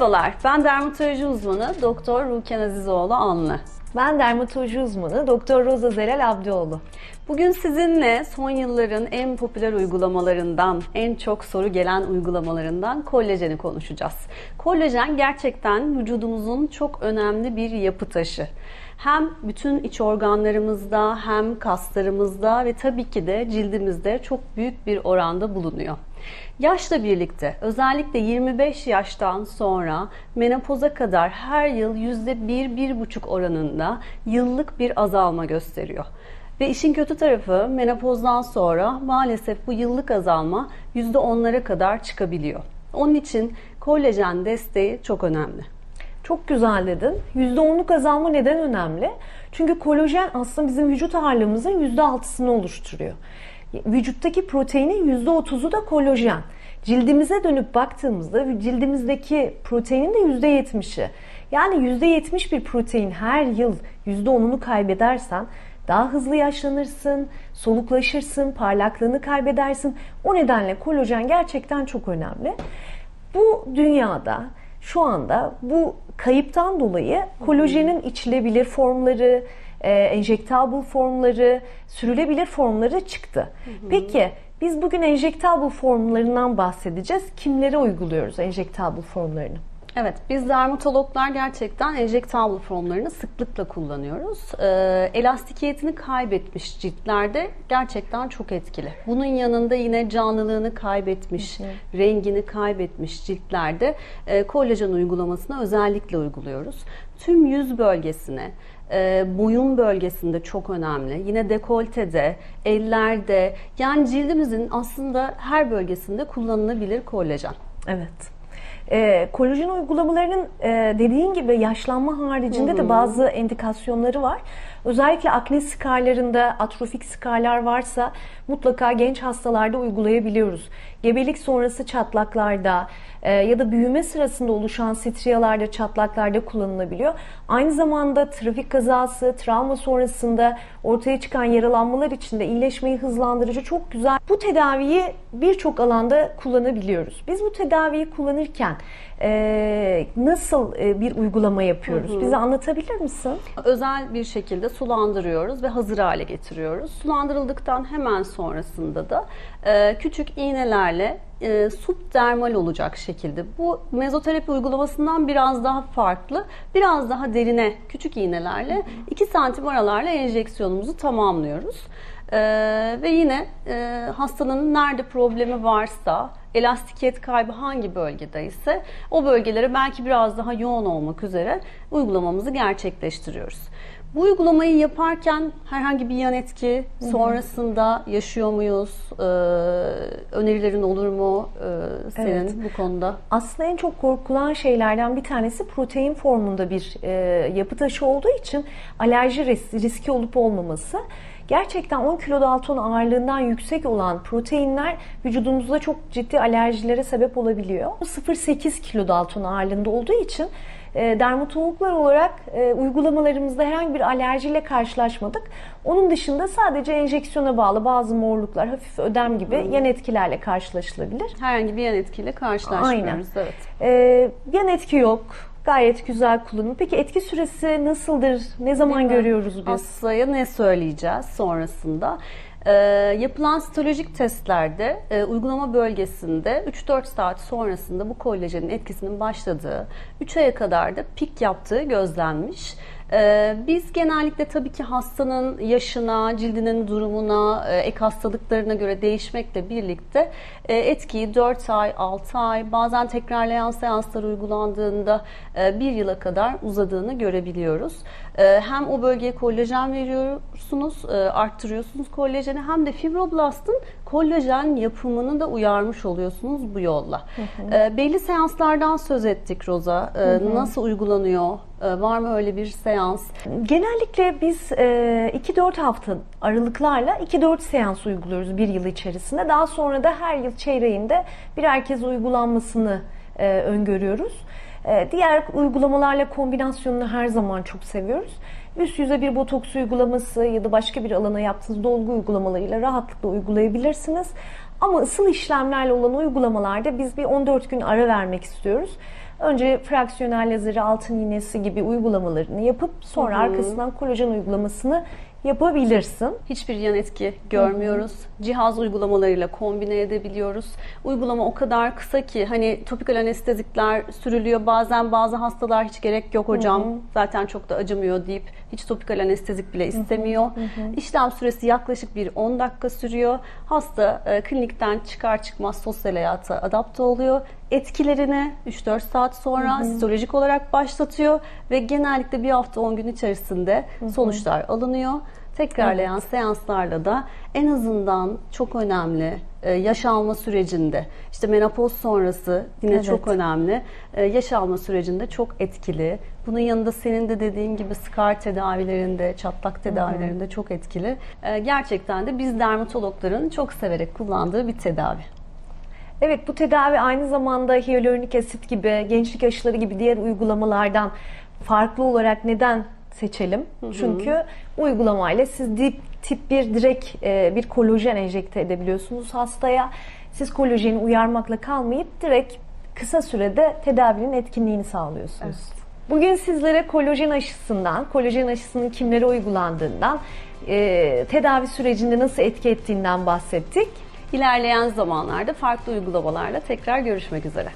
Merhabalar, ben dermatoloji uzmanı Doktor Ruken Azizoğlu Anlı. Ben dermatoloji uzmanı Doktor Roza Zelal Abdioğlu. Bugün sizinle son yılların en popüler uygulamalarından, en çok soru gelen uygulamalarından kolajeni konuşacağız. Kolajen gerçekten vücudumuzun çok önemli bir yapı taşı. Hem bütün iç organlarımızda hem kaslarımızda ve tabii ki de cildimizde çok büyük bir oranda bulunuyor. Yaşla birlikte özellikle 25 yaştan sonra menopoza kadar her yıl %1-1,5 oranında yıllık bir azalma gösteriyor. Ve işin kötü tarafı menopozdan sonra maalesef bu yıllık azalma %10'lara kadar çıkabiliyor. Onun için kolajen desteği çok önemli. Çok güzel dedin. %10'luk azalma neden önemli? Çünkü kolajen aslında bizim vücut ağırlığımızın %6'sını oluşturuyor. Vücuttaki proteinin %30'u da kolajen. Cildimize dönüp baktığımızda cildimizdeki proteinin de %70'i. Yani %70 bir protein her yıl %10'unu kaybedersen daha hızlı yaşlanırsın, soluklaşırsın, parlaklığını kaybedersin. O nedenle kolajen gerçekten çok önemli. Bu dünyada şu anda bu kayıptan dolayı kolajenin içilebilir formları, e, enjektable formları, sürülebilir formları çıktı. Peki biz bugün enjektable formlarından bahsedeceğiz. Kimlere uyguluyoruz enjektable formlarını? Evet, biz dermatologlar gerçekten enjektable formlarını sıklıkla kullanıyoruz. Ee, elastikiyetini kaybetmiş ciltlerde gerçekten çok etkili. Bunun yanında yine canlılığını kaybetmiş, hı hı. rengini kaybetmiş ciltlerde e, kolajen uygulamasını özellikle uyguluyoruz. Tüm yüz bölgesine, e, boyun bölgesinde çok önemli. Yine dekoltede, ellerde, yani cildimizin aslında her bölgesinde kullanılabilir kolajen. Evet. E, kolajen uygulamalarının e, dediğin gibi yaşlanma haricinde hı hı. de bazı endikasyonları var. Özellikle akne skarlarında atrofik skarlar varsa mutlaka genç hastalarda uygulayabiliyoruz. Gebelik sonrası çatlaklarda e, ya da büyüme sırasında oluşan sitriyalarda, çatlaklarda kullanılabiliyor. Aynı zamanda trafik kazası, travma sonrasında ortaya çıkan yaralanmalar için de iyileşmeyi hızlandırıcı çok güzel. Bu tedaviyi birçok alanda kullanabiliyoruz. Biz bu tedaviyi kullanırken e, nasıl e, bir uygulama yapıyoruz? Hı hı. Bize anlatabilir misin? Özel bir şekilde sulandırıyoruz ve hazır hale getiriyoruz. Sulandırıldıktan hemen sonrasında da e, küçük iğnelerle e, subdermal olacak şekilde. Bu mezoterapi uygulamasından biraz daha farklı. Biraz daha derine küçük iğnelerle 2 santim aralarla enjeksiyonumuzu tamamlıyoruz. Ee, ve yine e, hastanın nerede problemi varsa, elastikiyet kaybı hangi bölgede ise o bölgelere belki biraz daha yoğun olmak üzere uygulamamızı gerçekleştiriyoruz. Bu uygulamayı yaparken herhangi bir yan etki sonrasında yaşıyor muyuz? Ee, önerilerin olur mu ee, senin evet. bu konuda? Aslında en çok korkulan şeylerden bir tanesi protein formunda bir e, yapı taşı olduğu için alerji riski olup olmaması. Gerçekten 10 kilo Dalton ağırlığından yüksek olan proteinler vücudumuzda çok ciddi alerjilere sebep olabiliyor. 0.8 kilo Dalton ağırlığında olduğu için e, dermatologlar olarak e, uygulamalarımızda herhangi bir alerjiyle karşılaşmadık. Onun dışında sadece enjeksiyona bağlı bazı morluklar, hafif ödem gibi hmm. yan etkilerle karşılaşılabilir. Herhangi bir yan etkiyle karşılaşmıyoruz. Aynen. Evet. E, yan etki yok. Gayet güzel kullanım. Peki etki süresi nasıldır? Ne zaman görüyoruz biz? Hastaya ne söyleyeceğiz sonrasında? E, yapılan sitolojik testlerde e, uygulama bölgesinde 3-4 saat sonrasında bu kolajenin etkisinin başladığı, 3 aya kadar da pik yaptığı gözlenmiş. Ee, biz genellikle tabii ki hastanın yaşına, cildinin durumuna, e, ek hastalıklarına göre değişmekle birlikte e, etkiyi 4 ay, 6 ay, bazen tekrarlayan seanslar uygulandığında 1 e, yıla kadar uzadığını görebiliyoruz. Hem o bölgeye kolajen veriyorsunuz, arttırıyorsunuz kolajeni hem de fibroblastın kolajen yapımını da uyarmış oluyorsunuz bu yolla. Hı hı. Belli seanslardan söz ettik Roza. Hı hı. Nasıl uygulanıyor? Var mı öyle bir seans? Genellikle biz 2-4 hafta aralıklarla 2-4 seans uyguluyoruz bir yıl içerisinde. Daha sonra da her yıl çeyreğinde birer kez uygulanmasını öngörüyoruz. Diğer uygulamalarla kombinasyonunu her zaman çok seviyoruz. Üst yüze bir botoks uygulaması ya da başka bir alana yaptığınız dolgu uygulamalarıyla rahatlıkla uygulayabilirsiniz. Ama ısıl işlemlerle olan uygulamalarda biz bir 14 gün ara vermek istiyoruz. önce fraksiyonel lazeri, altın iğnesi gibi uygulamalarını yapıp sonra arkasından kolajen uygulamasını yapabilirsin. Hiçbir yan etki görmüyoruz. Cihaz uygulamalarıyla kombine edebiliyoruz. Uygulama o kadar kısa ki hani topikal anestezikler sürülüyor. Bazen bazı hastalar hiç gerek yok hocam. Zaten çok da acımıyor deyip hiç topikal anestezik bile istemiyor. İşlem süresi yaklaşık bir 10 dakika sürüyor. Hasta e, klinikten çıkar çıkmaz sosyal hayata adapte oluyor. Etkilerini 3-4 saat sonra sitolojik olarak başlatıyor ve genellikle bir hafta 10 gün içerisinde sonuçlar alınıyor. Tekrarlayan seanslarla da en azından çok önemli e, yaş alma sürecinde işte menopoz sonrası yine Evet. çok önemli e, yaş alma sürecinde çok etkili. Bunun yanında senin de dediğin gibi skar tedavilerinde, çatlak tedavilerinde çok etkili. E, Gerçekten de biz dermatologların çok severek kullandığı bir tedavi. Evet bu tedavi aynı zamanda hyaluronik asit gibi, gençlik aşıları gibi diğer uygulamalardan farklı olarak neden seçelim? Çünkü uygulamayla siz dip, tip bir direkt e, bir kolajen enjekte edebiliyorsunuz hastaya. Siz kolajeni uyarmakla kalmayıp direkt kısa sürede tedavinin etkinliğini sağlıyorsunuz. Bugün sizlere kolajen aşısından, kolajen aşısının kimlere uygulandığından, e, tedavi sürecinde nasıl etki ettiğinden bahsettik. İlerleyen zamanlarda farklı uygulamalarla tekrar görüşmek üzere.